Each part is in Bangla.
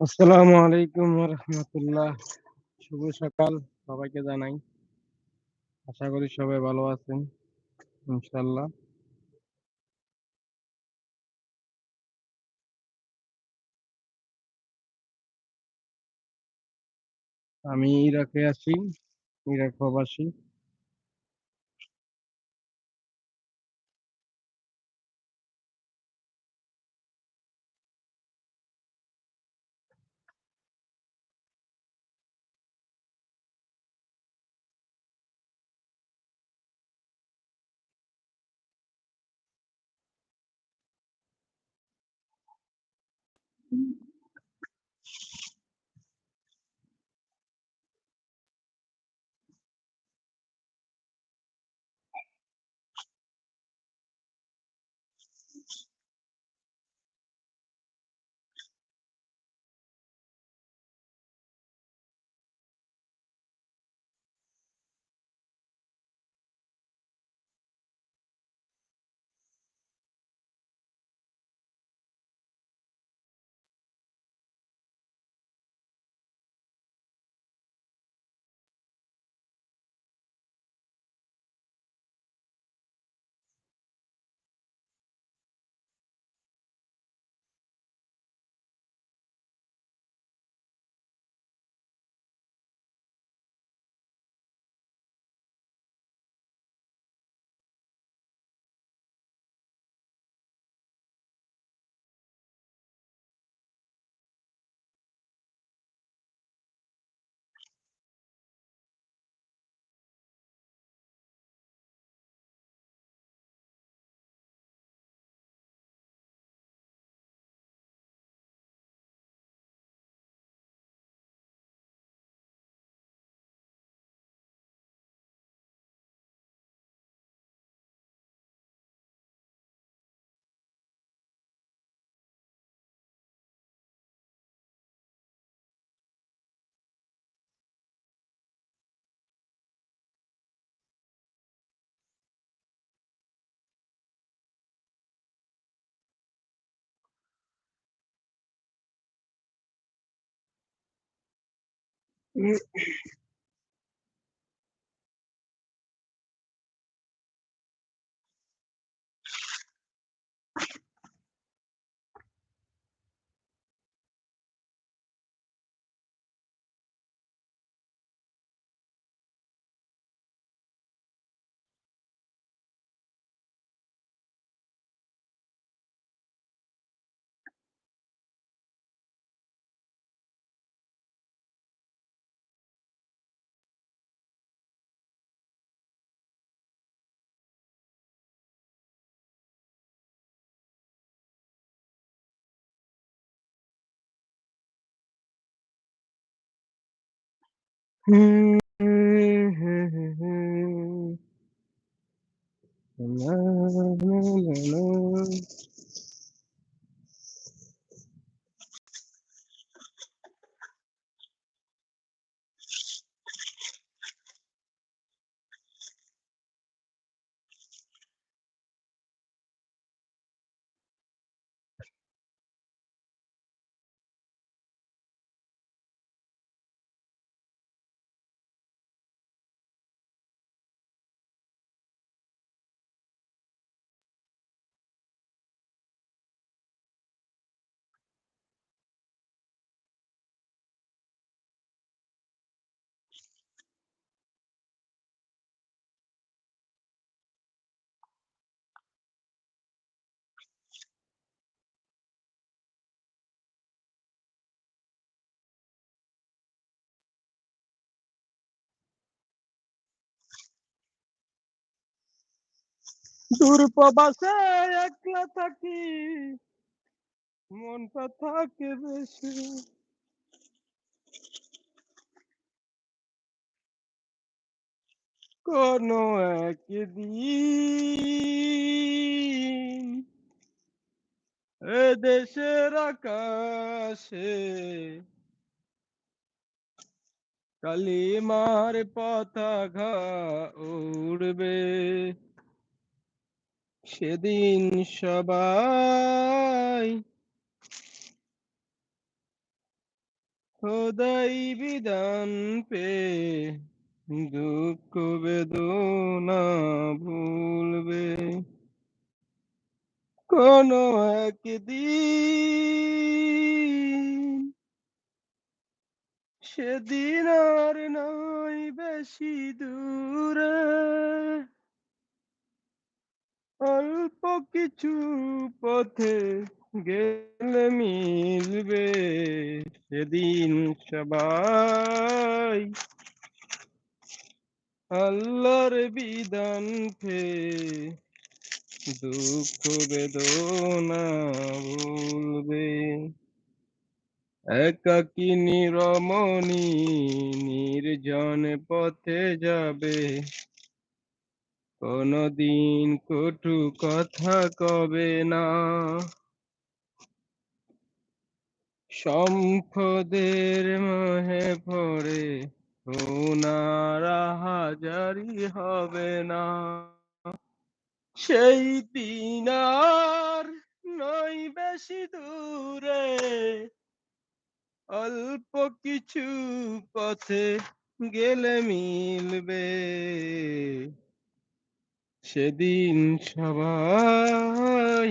আসসালামু আলাইকুম রহমতুল্লাহ শুভ সকাল, সবাইকে জানাই। আশা করি সবাই ভালো আছেন ইনশাল্লাহ আমি ইরাকে আছি, ইরাক প্রবাসী। 嗯。嗯。দূর প্রবাসে একলা থাকি, মনটা থাকে বেশি। কোনো একদিন এ দেশের আকাশে কালিমার পতাকা উড়বে। সেদিন সবাই খোদাই বিধান পে দুঃখ বেদনা ভুলবে। কোনো একদিন সেদিন আর নয় বেশি দূরে অল্প কিছু পথে গেলে মিলবে সেদিন সবাই। আল্লাহর বিধান পে দুঃখ বেদনা ভুলবে একাকিনী রমণী নির্জন পথে যাবে। কোনদিন কটু কথা কবে না। সম্পদের মহে পড়ে ওনারা হাজারি হবে না। সেই দিন আর নয় বেশি দূরে, অল্প কিছু পথে গেলে মিলবে। সেদিন সবাই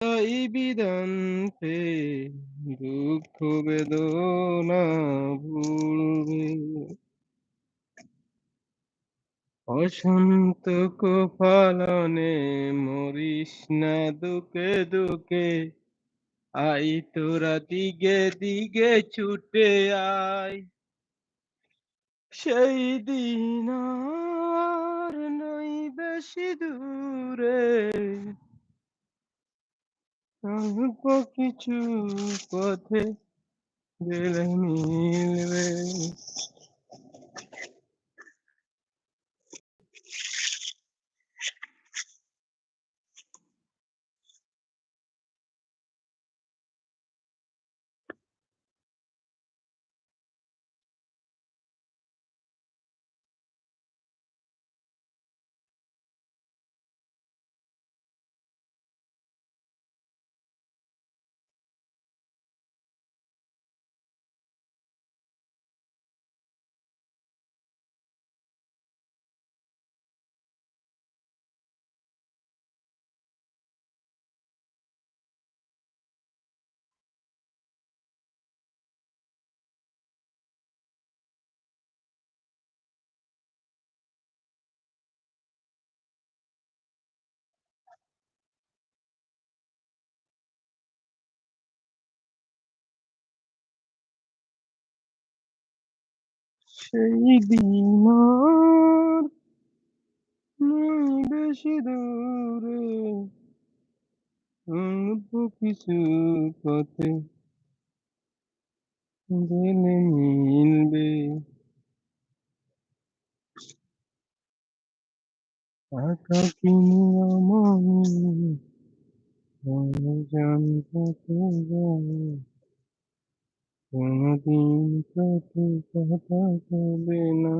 এই বিধান পে দুঃখ বেদনা ভুলবে। অসন্ত পালনে মরিস না দুকে দুকে আই তোরা দিগে দিগে ছুটে আয়। সেই দিন আর নই বেশি দূরে। অল্প কিছু পথে মিলবে। সেই দিন বেশি দূরে অল্প কিছু পথে গেলে মিলবে একাকিনী রমণী নির্জন পথে যাবে কোনদিন কটু কথা কবে না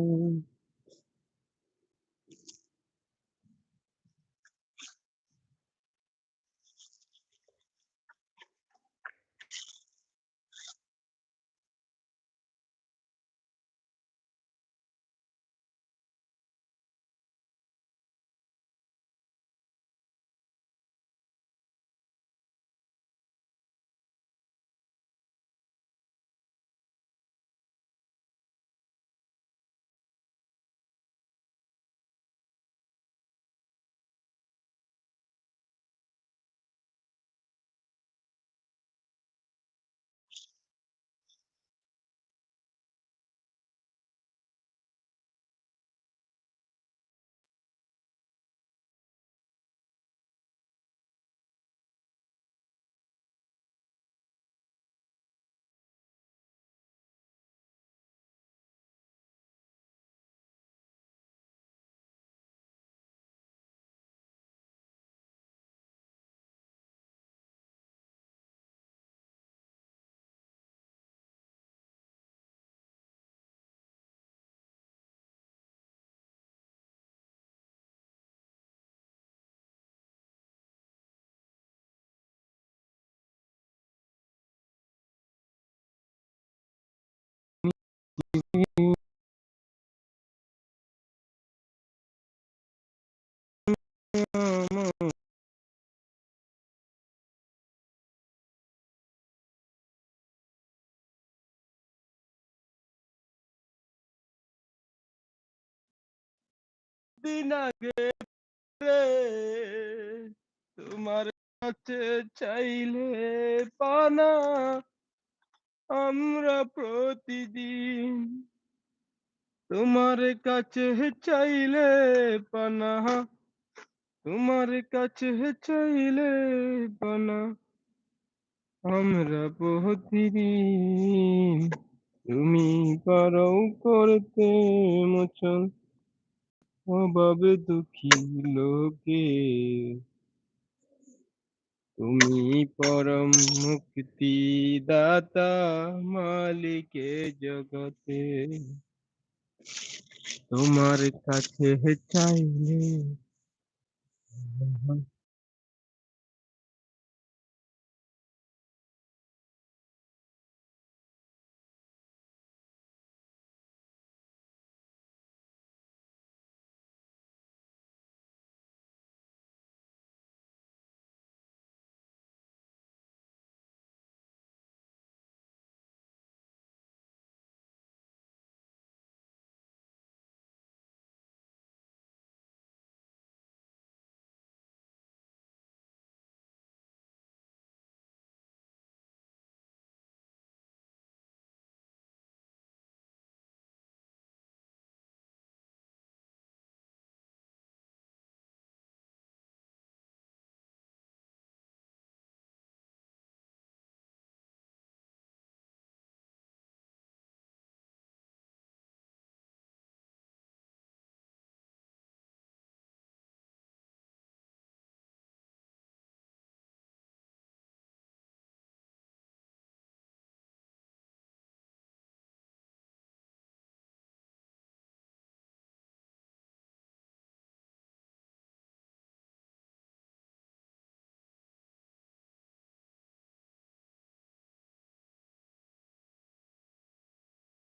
দিন আগে তোমার কাছে চাইলে পানা। আমরা প্রতিদিন তোমার কাছে চাইলে পানা, তোমার কাছে চাইলে পানা। আমরা প্রতিদিন তুমি পারো করতে মোচন, অভাবে দুঃখী লোকে তুমি পরম মুক্তি দাতা মালিকে জগতে। তোমার কাছে চাইলে